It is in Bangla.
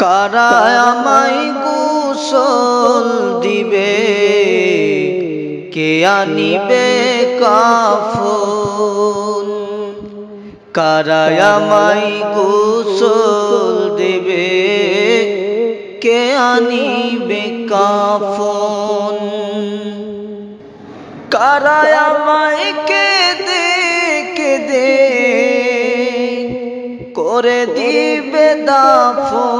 কারা আমায় কুশল দিবে। কে আনিবে কাফন? কারা আমায় কুশল দেবে। কে আনিবে কাফন? কারা আমায় কেঁদে কেঁদে করে দিবে দাফন।